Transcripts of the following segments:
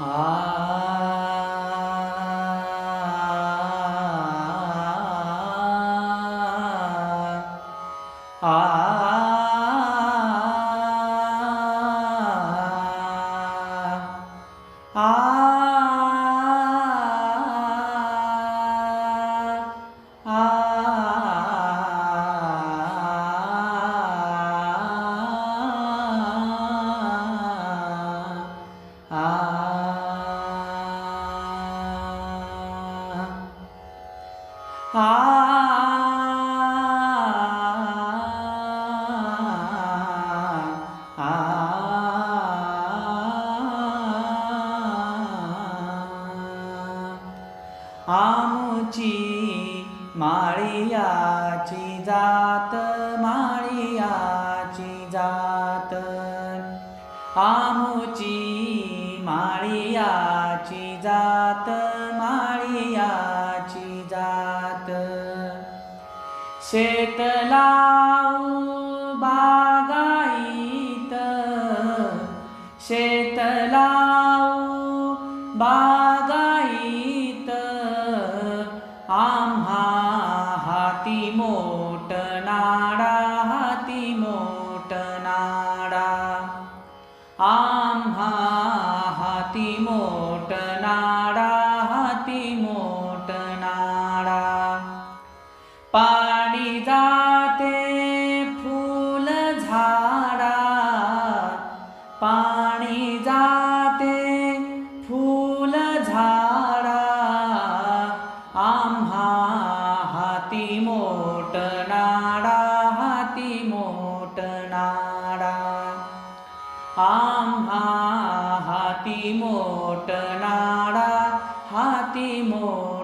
아. आमुची माळियाची जात माळियाची जात आमुची माळियाची जात माळिया शेत बागाईत. शेत बागाईत. आम्हा हाती मोट नाडा हाती मोट नाडा. आम्हा हाती मोट पाणी जाते फूल झाडा. पाणी जाते फूल झाडा. आम्हा हाती मोट नाडा हाती मोट नाडा. आम्हा हाती मोट नाडा हाती मोट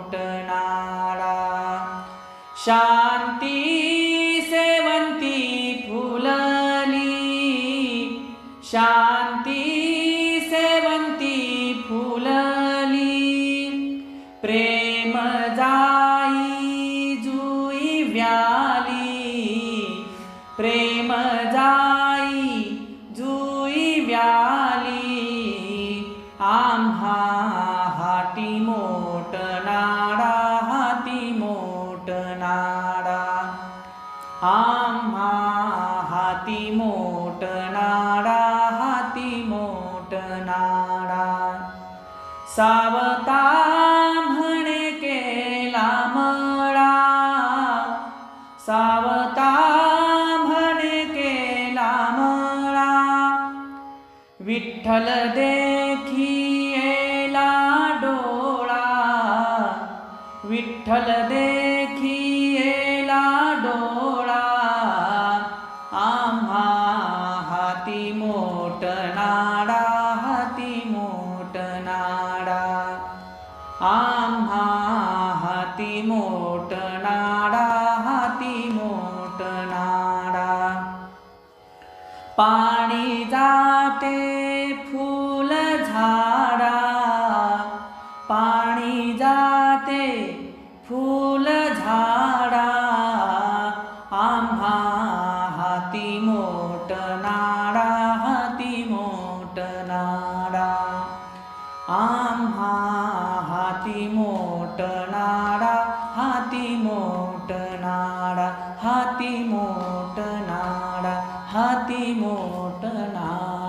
हा हाती मोट नाडा हाती मोट नाडा. आम्हा हाती मोट नाडा हाती मोट नाडा. सावता म्हणे केला मळा. सावता म्हणे केला मळा. विठ्ठल देखिएला विठ्ठल देखिएला डोळा आम्हा हाती मोट नाडा हाती मोट नाडा. आम्हा हाती मोट नाडा हाती मोट नाडा. पाणी जाते फुल झाडा पाणी जाते फूल झाडा आम्हा हाती मोठ नाडा हाती मोट नाडा. आम्हा हाती मोट नाडा हाती मोट नाडा हाती मोट नाडा हाती मोट नाडा.